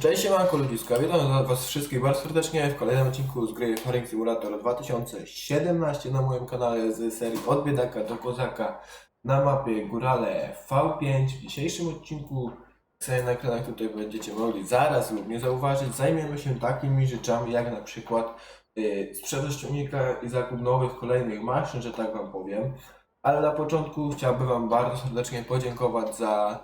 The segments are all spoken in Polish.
Cześć siemanko ludziska, witam was wszystkich bardzo serdecznie w kolejnym odcinku z gry Farming Simulator 2017 na moim kanale z serii Od Biedaka do Kozaka na mapie Górale V5. W dzisiejszym odcinku, sobie na ekranach tutaj będziecie mogli zaraz lub nie zauważyć, zajmiemy się takimi rzeczami jak na przykład yy, sprzedaż ciągnika i zakup nowych kolejnych maszyn, że tak wam powiem. Ale na początku chciałbym wam bardzo serdecznie podziękować za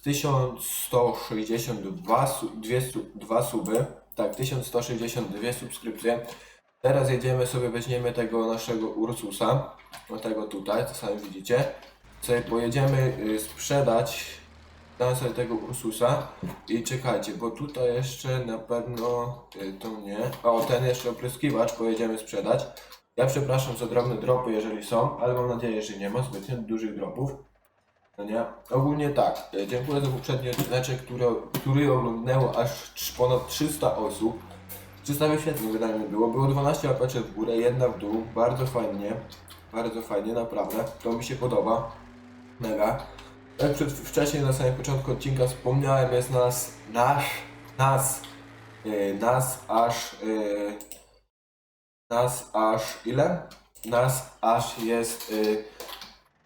1162 su- dwie su- dwa suby, tak, 1162 subskrypcje. Teraz jedziemy sobie, weźmiemy tego naszego Ursusa, tego tutaj, co sami widzicie. Sobie pojedziemy y, sprzedać dam sobie tego Ursusa i czekajcie, bo tutaj jeszcze na pewno y, to nie. O, ten jeszcze opryskiwacz pojedziemy sprzedać. Ja przepraszam za drobne dropy, jeżeli są, ale mam nadzieję, że nie ma zbytnio dużych dropów. No nie? Ogólnie tak. e, Dziękuję za poprzedni odcinek, który, który oglądnęło aż ponad 300 osób. 300 wyświetleń wydaje mi było. Było 12 łapeczek w górę, jedna w dół. Bardzo fajnie. Bardzo fajnie, naprawdę. To mi się podoba. Mega. Jak przed, wcześniej na samym początku odcinka wspomniałem, jest nas, nasz, nas, e, nas aż, e, nas aż, ile? Nas aż jest, e,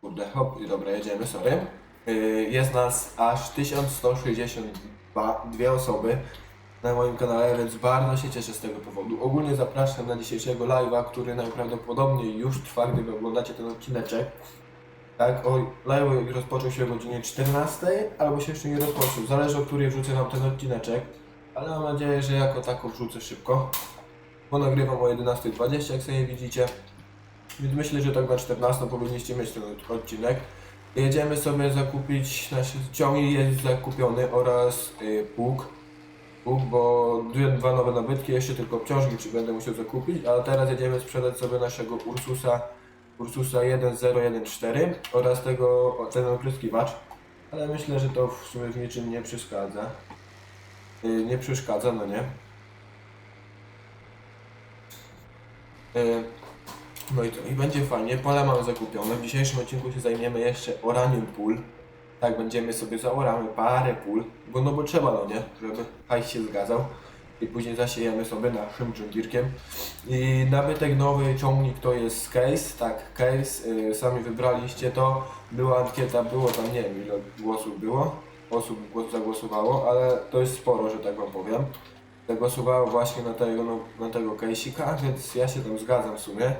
Kurde, hop, i dobra, jedziemy, sorry. Yy, Jest nas aż 1162 dwie osoby na moim kanale, więc bardzo się cieszę z tego powodu. Ogólnie zapraszam na dzisiejszego live'a, który najprawdopodobniej już trwa, gdy oglądacie ten odcineczek. Tak, o, live rozpoczął się o godzinie 14, albo się jeszcze nie rozpoczął, zależy o której wrzucę wam ten odcineczek. Ale mam nadzieję, że jako tako wrzucę szybko, bo nagrywam o 11.20, jak sobie widzicie. Więc myślę, że tak na 14 powinniście mieć ten odcinek. Jedziemy sobie zakupić, nasz ciągnik jest zakupiony oraz y, pług. Pług, bo dwie, dwa nowe nabytki, jeszcze tylko obciążnik czy będę musiał zakupić, ale teraz jedziemy sprzedać sobie naszego Ursusa, Ursusa 1014 oraz tego, ten opryskiwacz. Ale myślę, że to w sumie w niczym nie przeszkadza. Y, nie przeszkadza, no nie. Y, no i i będzie fajnie. Pola mamy zakupione. W dzisiejszym odcinku się zajmiemy jeszcze oraniem pól. Tak, będziemy sobie zaoramy parę pól, bo no bo trzeba, no nie, żeby hajs się zgadzał. I później zasiejemy sobie naszym dżungirkiem. I nabytek nowy ciągnik to jest case, tak, case. Yy, sami wybraliście to. Była ankieta, było tam nie wiem ile głosów było. Osób głos zagłosowało, ale to jest sporo, że tak wam powiem. Zagłosowało właśnie na tego, no, na tego case'ika, więc ja się tam zgadzam w sumie.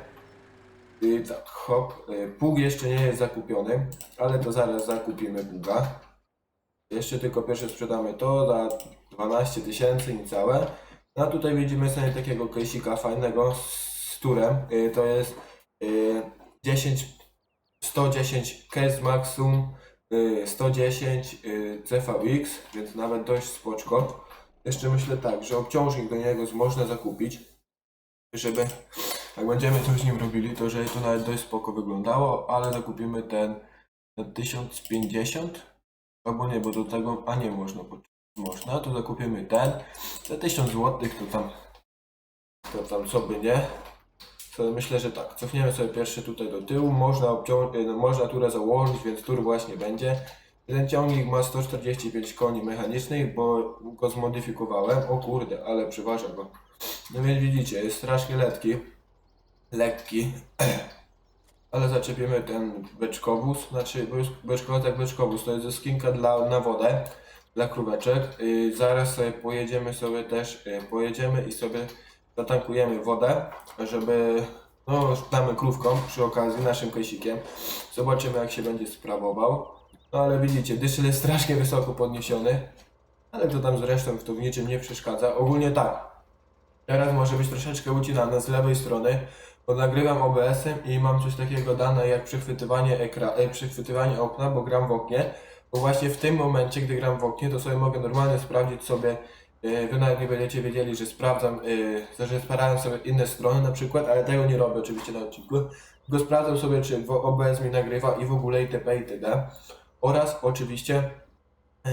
I tak, hop. y, Pług jeszcze nie jest zakupiony, ale to zaraz zakupimy pługa. Jeszcze tylko pierwsze sprzedamy to za 12 tysięcy niecałe. No a tutaj widzimy sobie takiego kejsika fajnego z turem. Y, To jest y, 10, 110 case maximum, y, 110 y, CVX, więc nawet dość spoczko. Jeszcze myślę tak, że obciążnik do niego można zakupić, żeby jak będziemy coś z nim robili, to żeby to nawet dość spoko wyglądało, ale zakupimy ten na 1050 albo nie, bo do tego, a nie można, można, to zakupimy ten za 1000 zł, to tam to tam sobie nie. To myślę, że tak, cofniemy sobie pierwszy tutaj do tyłu, można, y, no, można turę założyć, więc tur właśnie będzie. Ten ciągnik ma 145 koni mechanicznych, bo go zmodyfikowałem. O kurde, ale przeważa go. No więc widzicie, jest strasznie letki lekki, ale zaczepimy ten beczkowóz, znaczy bo jest beczkowóz jak beczkowóz, to jest ze skinka dla, na wodę, dla króweczek. Yy, zaraz sobie pojedziemy sobie też, yy, pojedziemy i sobie zatankujemy wodę, żeby, no damy krówkom przy okazji naszym kosikiem. Zobaczymy jak się będzie sprawował. No ale widzicie, dyszel jest strasznie wysoko podniesiony, ale to tam zresztą to w niczym nie przeszkadza. Ogólnie tak, Teraz może być troszeczkę ucinane z lewej strony, bo nagrywam OBS-em i mam coś takiego dane jak przechwytywanie, ekra, e, przechwytywanie okna, bo gram w oknie. Bo właśnie w tym momencie, gdy gram w oknie, to sobie mogę normalnie sprawdzić sobie, e, wy nawet nie będziecie wiedzieli, że sprawdzam, e, że sprawdzam sobie inne strony na przykład, ale tego nie robię oczywiście na odcinku. Tylko sprawdzam sobie, czy OBS mi nagrywa i w ogóle itp. itd. Oraz oczywiście e,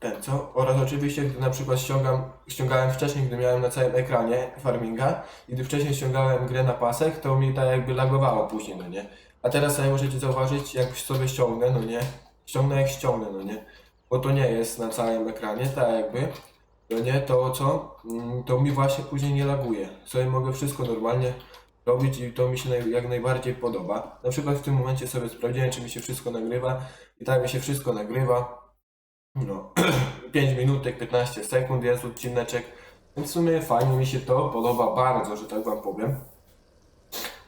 ten co? Oraz oczywiście, gdy na przykład ściągam, ściągałem wcześniej, gdy miałem na całym ekranie farminga i gdy wcześniej ściągałem grę na pasek, to mi tak jakby lagowało później, no nie? A teraz sobie możecie zauważyć, jak sobie ściągnę, no nie? Ściągnę jak ściągnę, no nie? Bo to nie jest na całym ekranie, tak jakby. no nie, to co? Mm, To mi właśnie później nie laguje. Sobie mogę wszystko normalnie robić i to mi się naj, jak najbardziej podoba. Na przykład w tym momencie sobie sprawdziłem, czy mi się wszystko nagrywa i tak mi się wszystko nagrywa. No, 5 minutek, 15 sekund jest odcineczek. Więc w sumie fajnie mi się to podoba bardzo, że tak wam powiem.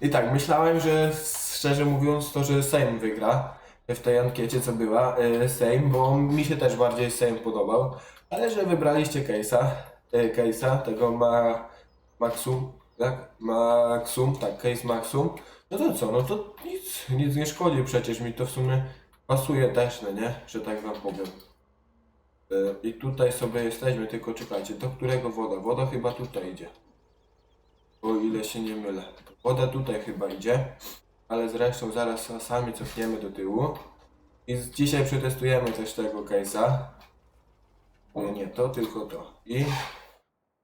I tak, myślałem, że szczerze mówiąc to, że Sejm wygra w tej ankiecie, co była, e, Sejm, bo mi się też bardziej Sejm podobał, ale że wybraliście Case'a, e, Case'a, tego ma, Maxum, tak? Maxum, tak, Case Maxum, no to co, no to nic, nic nie szkodzi, przecież mi to w sumie pasuje też, no nie, że tak wam powiem. E, I tutaj sobie jesteśmy, tylko czekajcie, do którego woda? Woda chyba tutaj idzie. O ile się nie mylę. Woda tutaj chyba idzie, ale zresztą zaraz sami cofniemy do tyłu. I dzisiaj przetestujemy też tego case'a. Nie, nie to, tylko to. I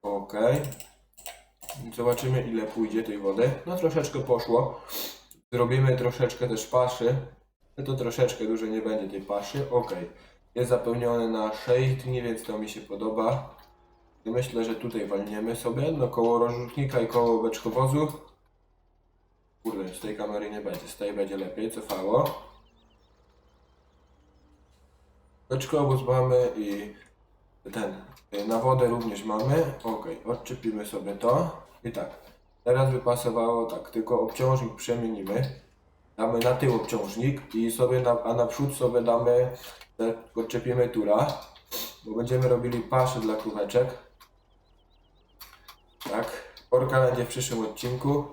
ok. Zobaczymy ile pójdzie tej wody. No troszeczkę poszło. Zrobimy troszeczkę też paszy. No to troszeczkę dużo nie będzie tej paszy. Ok. Jest zapełnione na 6 dni, więc to mi się podoba. Myślę, że tutaj walniemy sobie, no koło rozrzutnika i koło beczkowozu. Kurde, z tej kamery nie będzie, z tej będzie lepiej, cofało. Beczkowóz mamy i ten, y, na wodę również mamy. Ok, odczepimy sobie to. I tak, teraz by pasowało tak, tylko obciążnik przemienimy. Damy na tył obciążnik i sobie na, a na przód sobie damy, tak, odczepimy tura, bo będziemy robili pasze dla króweczek. Tak, orka będzie w przyszłym odcinku,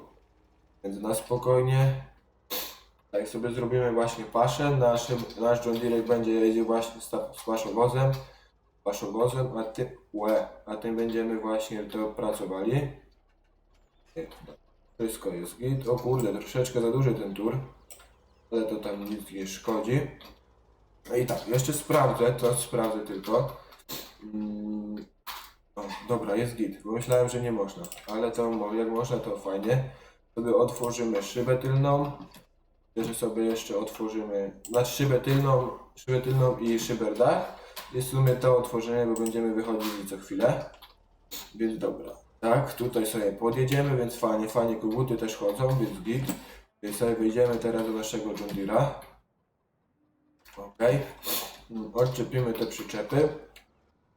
więc na spokojnie. Tak sobie zrobimy właśnie paszę. Nasz, nasz John będzie jeździł właśnie z, z paszowozem, paszowozem, a tym, łe, a tym będziemy właśnie to pracowali. Wszystko jest git. O kurde, troszeczkę za duży ten tur, ale to tam nic nie szkodzi. No i tak, jeszcze sprawdzę, to sprawdzę tylko. Mm, o, dobra, jest git, bo myślałem, że nie można, ale to jak można, to fajnie. Sobie otworzymy szybę tylną, że sobie jeszcze otworzymy, znaczy szybę tylną, szybę tylną i szyber dach. I w sumie to otworzymy, bo będziemy wychodzili co chwilę. Więc dobra. Tak, tutaj sobie podjedziemy, więc fajnie, fajnie koguty też chodzą, więc git. Więc sobie wyjdziemy teraz do naszego Deere'a. Okej. Mm, Odczepimy te przyczepy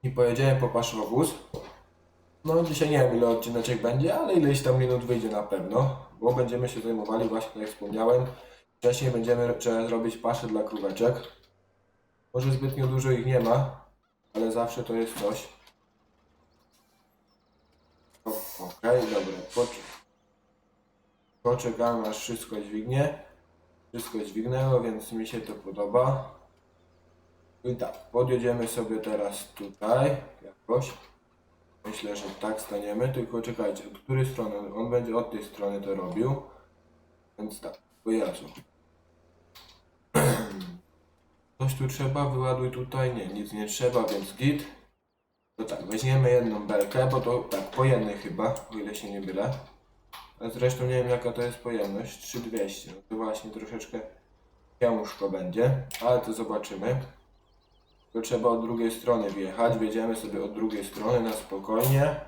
i pojedziemy po paszowóz. No dzisiaj nie wiem ile odcineczek będzie, ale ileś tam minut wyjdzie na pewno, bo będziemy się zajmowali właśnie, jak wspomniałem, wcześniej będziemy trzeba zrobić paszę dla króweczek. Może zbytnio dużo ich nie ma, ale zawsze to jest coś. Okej, dobra, pocz poczekamy aż wszystko dźwignie. Wszystko dźwignęło, więc mi się to podoba. I tak, podjedziemy sobie teraz tutaj jakoś. Myślę, że tak staniemy, tylko czekajcie, od której strony? On będzie od tej strony to robił. Więc tak, o Jezu. Coś tu trzeba, wyładuj tutaj, nie, nic nie trzeba, więc git. To tak, weźmiemy jedną belkę, bo to tak, po jednej chyba, o ile się nie mylę. A zresztą nie wiem jaka to jest pojemność, 3200, no to właśnie troszeczkę ciężko będzie, ale to zobaczymy. To trzeba od drugiej strony wjechać, wjedziemy sobie od drugiej strony na spokojnie.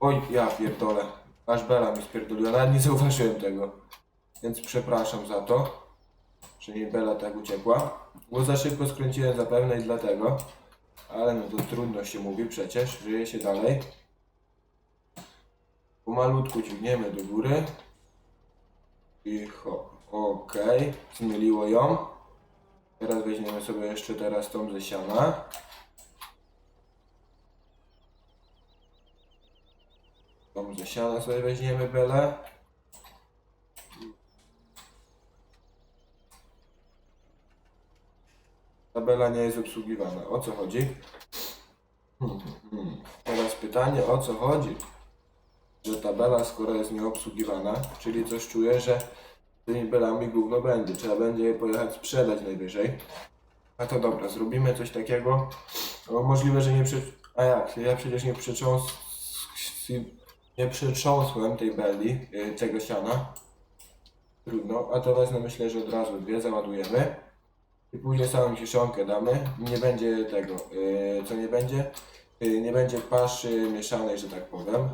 Oj, ja pierdolę, aż bela mi spierdoliła, nawet nie zauważyłem tego. Więc przepraszam za to, że mi bela tak uciekła. Bo za szybko skręciłem zapewne i dlatego. Ale no to trudno się mówi przecież, żyje się dalej. Pomalutku ciągniemy do góry. I ho, okej, zmyliło ją. Teraz weźmiemy sobie jeszcze teraz tą ze siana. Tą ze siana sobie weźmiemy belę. Tabela nie jest obsługiwana. O co chodzi? Hmm, hmm. Teraz pytanie, o co chodzi? Że tabela, skoro jest nieobsługiwana, czyli coś czuję, że z tymi belami gówno będzie. Trzeba będzie je pojechać sprzedać najwyżej. A to dobra, zrobimy coś takiego. No, możliwe, że nie przy... A jak? Ja przecież nie przecząs... Nie przetrząsłem tej beli, yy, tego siana. Trudno, a to wezmę myślę, że od razu dwie załadujemy. I później samą kiszonkę damy. Nie będzie tego, yy, co nie będzie? y, nie będzie paszy mieszanej, że tak powiem.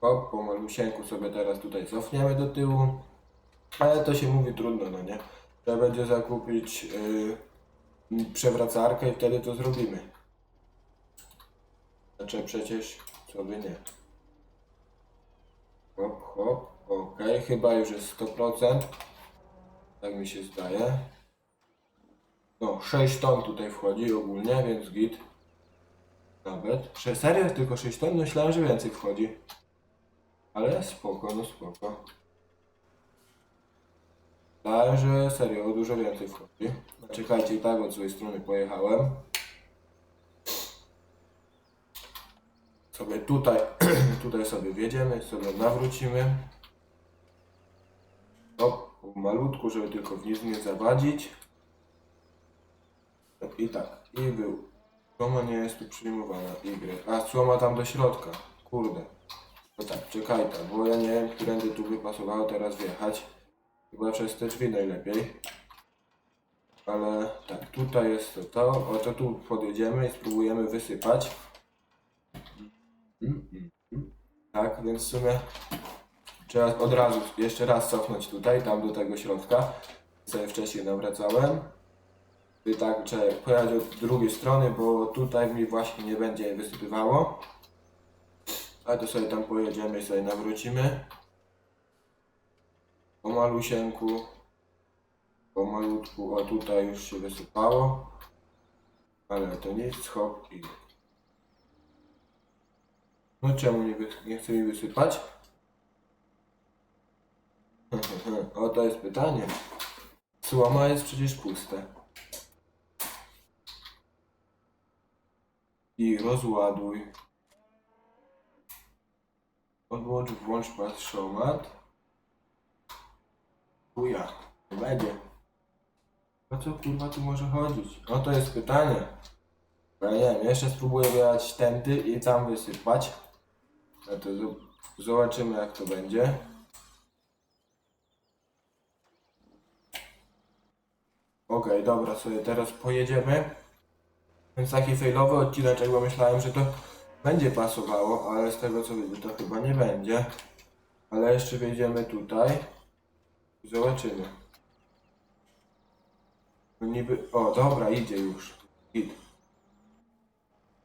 Hop, po malusieńku sobie teraz tutaj cofniemy do tyłu. Ale to się mówi trudno, no nie? Trzeba będzie zakupić yy, przewracarkę i wtedy to zrobimy. Znaczy przecież, co by nie. Hop, hop, okej, chyba już jest 100%. Tak mi się zdaje. No, 6 ton tutaj wchodzi ogólnie, więc git. Nawet. Serio? Tylko 6 ton? Myślałem, że więcej wchodzi. Ale spoko, no spoko. Myślałem, że serio, dużo więcej wchodzi. Czekajcie, i tak od złej strony pojechałem. Sobie tutaj, tutaj sobie wjedziemy, sobie nawrócimy. Malutku, żeby tylko w nic nie zawadzić. I tak, i był. Słoma nie jest tu przyjmowana, Y. A, słoma tam do środka. Kurde. No tak, czekaj tam, bo ja nie wiem, którędy tu by pasowało teraz wjechać. Chyba przez te drzwi najlepiej. Ale tak, tutaj jest to to. O, to tu podjedziemy i spróbujemy wysypać. Mm, mm, mm. Tak, więc w sumie trzeba od razu jeszcze raz cofnąć tutaj, tam do tego środka. Sobie wcześniej nawracałem. I tak trzeba pojechać od drugiej strony, bo tutaj mi właśnie nie będzie wysypywało. A to sobie tam pojedziemy i sobie nawrócimy. Po malusieńku. Po malutku, o tutaj już się wysypało. Ale to nic, hop i... No czemu nie, nie chce mi wysypać? o to jest pytanie. Słoma jest przecież puste. I rozładuj. Odłącz, włącz patrzomat. Chuja, nie będzie. O co kurwa tu może chodzić? O to jest pytanie. Ja nie wiem, jeszcze spróbuję wyjechać tędy i tam wysypać. No to zo- zobaczymy jak to będzie. Okej, dobra, sobie teraz pojedziemy. Więc taki failowy odcineczek, bo myślałem, że to będzie pasowało, ale z tego co widzę to chyba nie będzie. Ale jeszcze wejdziemy tutaj i zobaczymy. No niby... O, dobra, idzie już. Git.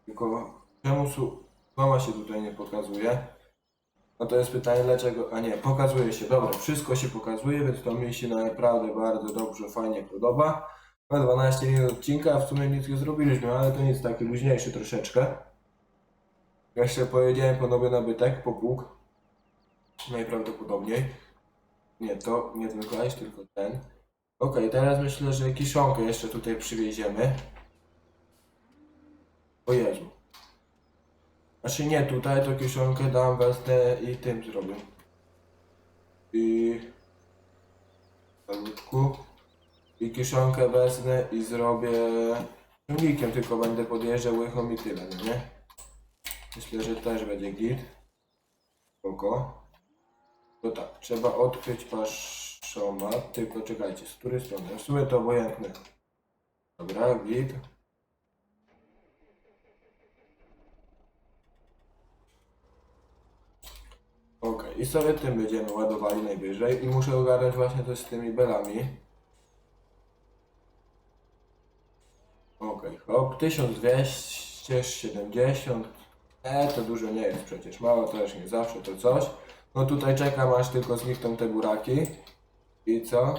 Tylko czemu su... mama się tutaj nie pokazuje? No to jest pytanie dlaczego... A nie, pokazuje się, dobra, wszystko się pokazuje, więc to mi się naprawdę bardzo dobrze, fajnie podoba. Na 12 minut odcinka, a w sumie nic nie zrobiliśmy, ale to nic, taki luźniejszy troszeczkę. Jeszcze pojedziemy po nowy nabytek, po pług. Najprawdopodobniej. Nie to, nie zwykłeś, tylko ten. Okej, teraz myślę, że kiszonkę jeszcze tutaj przywieziemy. O Jezu. Znaczy nie tutaj, to kiszonkę dam, wezmę i tym zrobię. I... Malutku. I kiszonkę wezmę i zrobię... Ciągnikiem tylko będę podjeżdżał łychą i tyle, no nie? Myślę, że też będzie git. Spoko. To tak, trzeba odkryć paszomat, tylko czekajcie, z której strony? W sumie to obojętne. Dobra, git. Okej, i sobie tym będziemy ładowali najwyżej i muszę ogarnąć właśnie coś z tymi belami. Okej, hop, 1270. E, to dużo nie jest przecież, mało też nie zawsze to coś. No tutaj czekam aż tylko znikną te buraki. I co?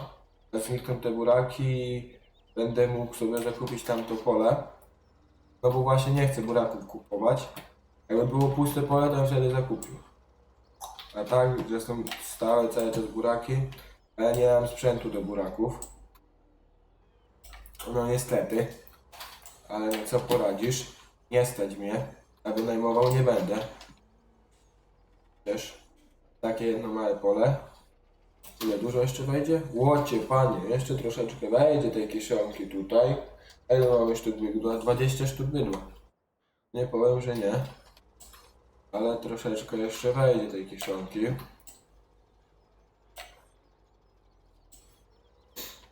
Znikną te buraki, będę mógł sobie zakupić tamto pole. No bo właśnie nie chcę buraków kupować. Jakby było puste pole, to wtedy zakupił. A tak, że są stałe cały czas buraki, a ja nie mam sprzętu do buraków. No niestety. Ale co poradzisz? Nie stać mnie, a wynajmował nie będę. Też takie jedno małe pole. Ile dużo jeszcze wejdzie? Łocie, panie, jeszcze troszeczkę wejdzie tej kieszonki tutaj. A ile mamy sztuk bydła? 20 sztuk bydła. Nie powiem, że nie. Ale troszeczkę jeszcze wejdzie tej kieszonki.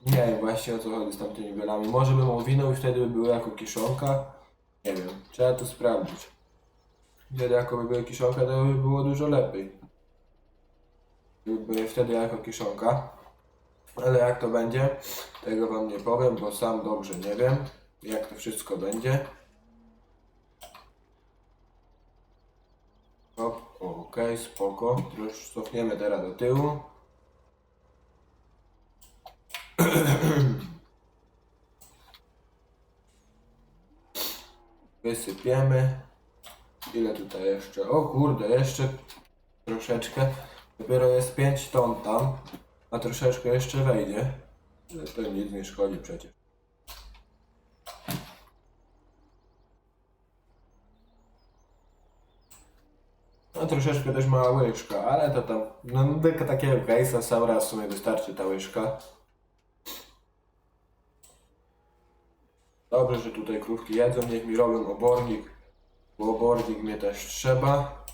Nie wiem właśnie o co chodzi z tamtymi belami. Może bym owinął i wtedy by były jako kiszonka. Nie wiem, trzeba to sprawdzić. Wtedy jako by były kiszonka, to by było dużo lepiej. Były wtedy jako kiszonka. Ale jak to będzie, tego wam nie powiem, bo sam dobrze nie wiem, jak to wszystko będzie. Okej, spoko. Już cofniemy teraz do tyłu. Wysypiemy. Ile tutaj jeszcze? O kurde, jeszcze troszeczkę. Dopiero jest 5 ton tam, a troszeczkę jeszcze wejdzie. Ale to nic nie szkodzi przecież. No troszeczkę też mała łyżka, ale to tam, no tylko takiego case'a sam raz w sumie wystarczy ta łyżka. Dobrze, że tutaj krówki jedzą, niech mi robią obornik, bo obornik mnie też trzeba.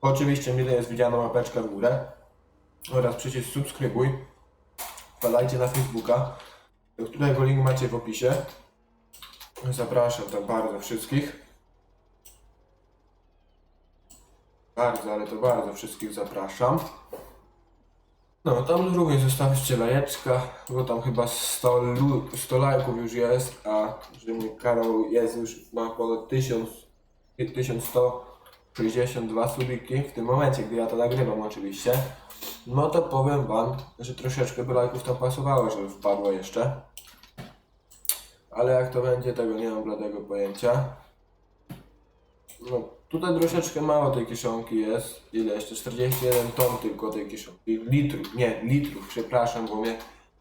Oczywiście mile jest widziana łapeczka w górę oraz przycisk subskrybuj. Wpadajcie na Facebooka, do którego link macie w opisie. Zapraszam tam bardzo wszystkich. Bardzo, ale to bardzo wszystkich zapraszam. No, tam również zostawcie lajeczka, bo tam chyba 100, lu- 100 lajków już jest, a że mój kanał jest już, ma ponad 1000, 1162 subiki w tym momencie, gdy ja to nagrywam oczywiście. No to powiem wam, że troszeczkę by lajków tam pasowało, żeby wpadło jeszcze. Ale jak to będzie, tego nie mam bladego pojęcia. No, tutaj troszeczkę mało tej kiszonki jest. Ile jeszcze? 41 ton tylko tej kiszonki. Litrów, nie, litrów, przepraszam, bo mnie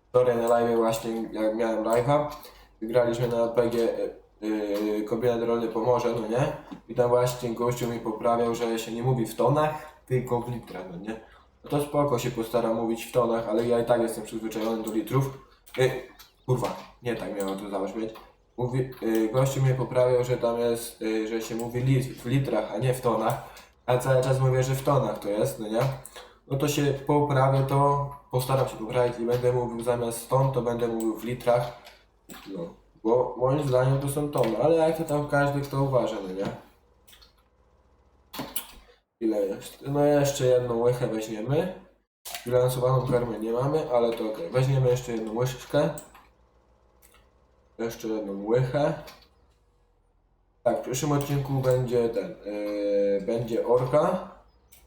wczoraj na live właśnie, jak miałem live'a, wygraliśmy na PG yy, Kobieta Rolny Pomorze, no nie? I tam właśnie gościu mi poprawiał, że się nie mówi w tonach, tylko w litrach, no nie? No to spoko się postaram mówić w tonach, ale ja i tak jestem przyzwyczajony do litrów. Yy, kurwa, nie tak miało to zabrzmieć. Mówi, yy, gościu mnie poprawiał, że tam jest, yy, że się mówi lit, w litrach, a nie w tonach. A cały czas mówię, że w tonach to jest, no nie? No to się poprawię to, postaram się poprawić i będę mówił zamiast ton, to będę mówił w litrach. No, bo moim zdaniem to są tony, ale jak to tam każdy kto uważa, no nie? Ile jest? No jeszcze jedną łychę weźmiemy. Bilansowaną karmę nie mamy, ale to ok. Weźmiemy jeszcze jedną łyżeczkę. Jeszcze jedną łychę. Tak, w przyszłym odcinku będzie ten, yy, będzie orka,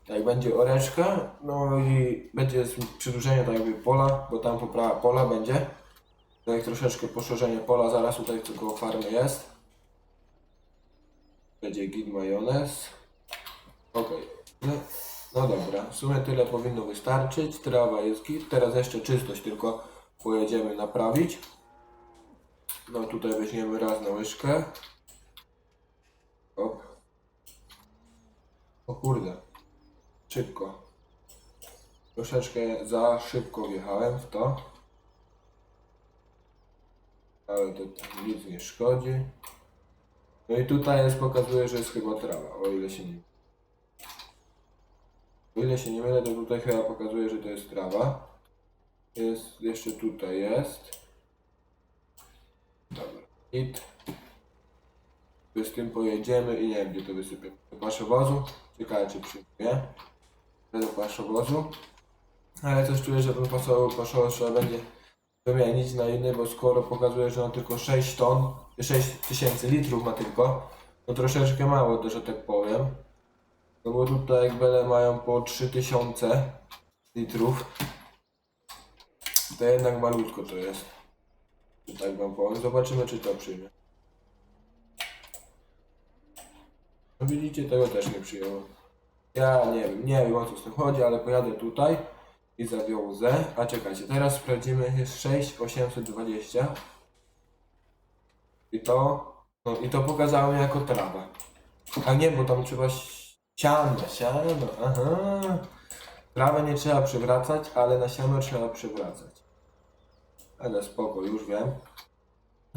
jak będzie oreczka, no i będzie przedłużenie tak jakby pola, bo tam poprawa pola będzie. Tak troszeczkę poszerzenie pola, zaraz tutaj koło farmy jest. Będzie git majonez. Okej. No, no dobra, w sumie tyle powinno wystarczyć. Trawa jest git, teraz jeszcze czystość tylko pojedziemy naprawić. No tutaj weźmiemy raz na łyżkę. Hop. O kurde. Szybko. Troszeczkę za szybko wjechałem w to. Ale to nic nie szkodzi. No i tutaj jest, pokazuje, że jest chyba trawa, o ile się nie O ile się nie mylę, to tutaj chyba pokazuje, że to jest trawa. Jest, jeszcze tutaj jest. Hit. Z tym pojedziemy i nie wiem gdzie to wysypię. Do paszowozu. Ciekawe czy przyjmuje. Do paszowozu. Ale coś czuję, że ten paszowo- paszowoz trzeba będzie wymienić na inny, bo skoro pokazuje, że ma tylko 6 ton, 6 tysięcy litrów ma tylko, to troszeczkę mało to, że tak powiem. No bo tutaj jak mają po 3000 litrów, to jednak malutko to jest. Tak wam powiem. Zobaczymy czy to przyjmie. No widzicie, tego też nie przyjęło. Ja nie wiem, nie wiem o co z tym chodzi, ale pojadę tutaj i zawiozę. A czekajcie, teraz sprawdzimy, jest 6820. I to, no i to pokazało mi jako trawa. A nie, bo tam trzeba siano, siano, aha. Trawę nie trzeba przywracać, ale na siano trzeba przywracać. Ale spoko, już wiem.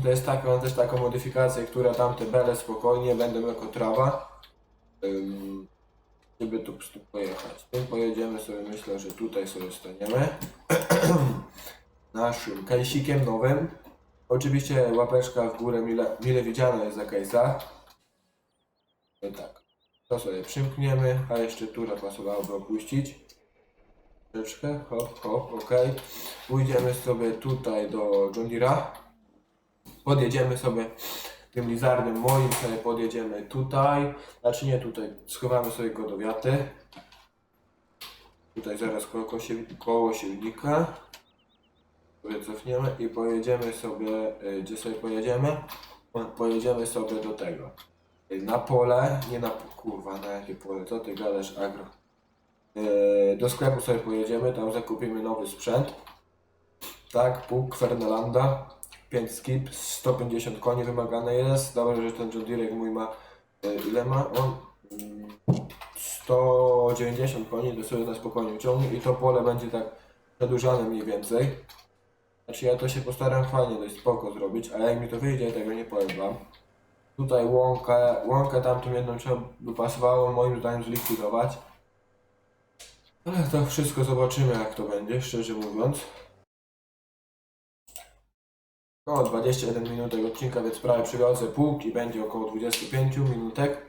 To jest taka, mam też taką modyfikację, która tamte bele spokojnie będą jako trawa. Żeby tu pojechać. Pojedziemy sobie, myślę, że tutaj sobie staniemy. naszym kajsikiem nowym. Oczywiście łapeczka w górę mile, mile widziana jest za case'a. No tak. To sobie przymkniemy, a jeszcze turę pasowałoby opuścić. Troszeczkę, hop, hop, ok. Pójdziemy sobie tutaj do John Deere'a. Podjedziemy sobie tym lizardem moim, sobie podjedziemy tutaj. Znaczy nie tutaj, schowamy sobie go do wiaty. Tutaj zaraz koło, koło silnika. Sobie cofniemy i pojedziemy sobie, y, gdzie sobie pojedziemy? Pojedziemy sobie do tego. Y, Na pole, nie na, kurwa, na jakie pole, co ty gadasz agro. Y, Do sklepu sobie pojedziemy, tam zakupimy nowy sprzęt. Tak, pół Kwernelanda, 5 skip, 150 koni wymagane jest. Dobrze, że ten John Deere mój ma, y, ile ma on? Mm, 190 koni, to sobie na spokojnie ciągnie i to pole będzie tak przedłużane mniej więcej. Znaczy ja to się postaram fajnie, dość spoko zrobić, ale jak mi to wyjdzie, tego nie powiem wam. Tutaj łąkę, łąkę tamtą jedną trzeba by pasowało moim zdaniem zlikwidować. Ale to wszystko zobaczymy jak to będzie, szczerze mówiąc. No, 21 minutek odcinka, więc prawie przywiozę pług i będzie około 25 minutek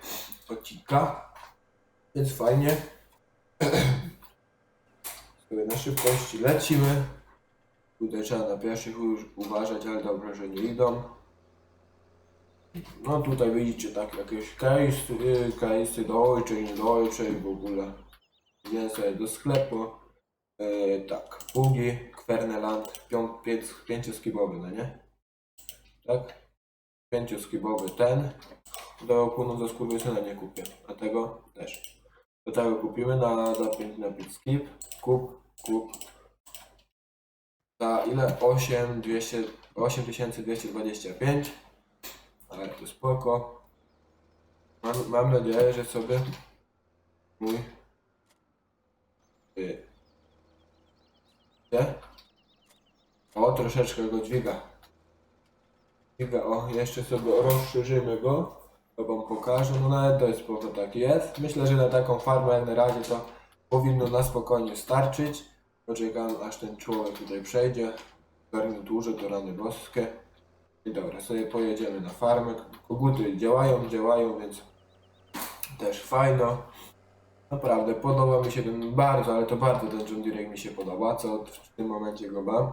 odcinka. Więc fajnie. Sobie na szybkości lecimy. Tutaj trzeba na pieszych już uważać, ale dobrze, że nie idą. No tutaj widzicie tak jakieś case, case dojcze i niedojcze i w ogóle. Idę sobie do sklepu. E, tak, Pugi, Kwerneland, pięć- pięcioskibowy, no nie? Tak? Pięcioskibowy ten. Do płynu ze skurwysyna nie kupię, a tego też. Do tego kupimy na, za 5 na 5 skip. Kup, kup. Za ile? 8, 200, 8225. Ale to spoko. Mam, mam nadzieję, że sobie mój gdzie? O, troszeczkę go dźwiga. Dźwiga, o, jeszcze sobie rozszerzymy go. To wam pokażę, no nawet jest spoko tak jest. Myślę, że na taką farmę na razie to powinno na spokojnie starczyć. Poczekam aż ten człowiek tutaj przejdzie. W garniturze to rany boskie. I dobra, sobie pojedziemy na farmę. Koguty działają, działają, więc też fajno. Naprawdę podoba mi się ten bardzo, ale to bardzo ten John Deere mi się podoba, co w tym momencie go mam.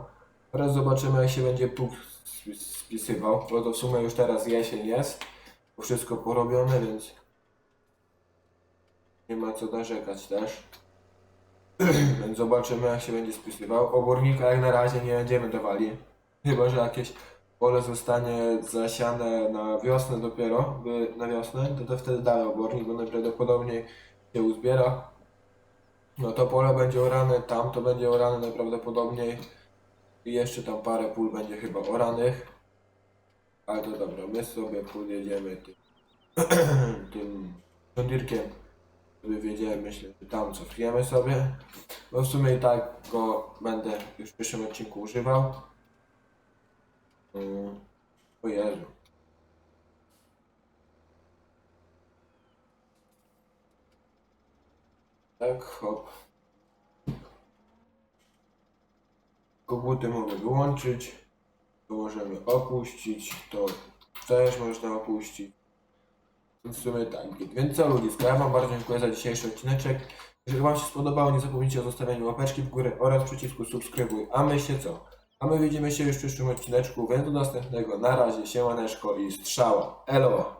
Teraz zobaczymy jak się będzie sp- spisywał, bo to w sumie już teraz jesień jest. Bo wszystko porobione, więc nie ma co narzekać też. więc zobaczymy jak się będzie spisywał. Obornika jak na razie nie będziemy dawali. Chyba, że jakieś pole zostanie zasiane na wiosnę dopiero, by na wiosnę, to, to wtedy daję obornik, bo najprawdopodobniej się uzbiera. No to pole będzie orane, tam to będzie orane najprawdopodobniej. I jeszcze tam parę pól będzie chyba oranych. Ale to dobra, my sobie podjedziemy tym, tym. Sobie wiedziałem, myślę, że tam cofniemy sobie. Bo w sumie i tak go będę już w przyszłym odcinku używał. Mm. O Jezu. Tak, hop. Koguty mogę wyłączyć. To możemy opuścić. To też można opuścić. Więc w sumie tak. Więc co ludziska, ja wam bardzo dziękuję za dzisiejszy odcineczek. Jeżeli wam się spodobało, nie zapomnijcie o zostawieniu łapeczki w górę oraz przycisku subskrybuj. A my się co? A my widzimy się już w przyszłym odcineczku, więc do następnego. Na razie, siemaneczko i strzała. Elo!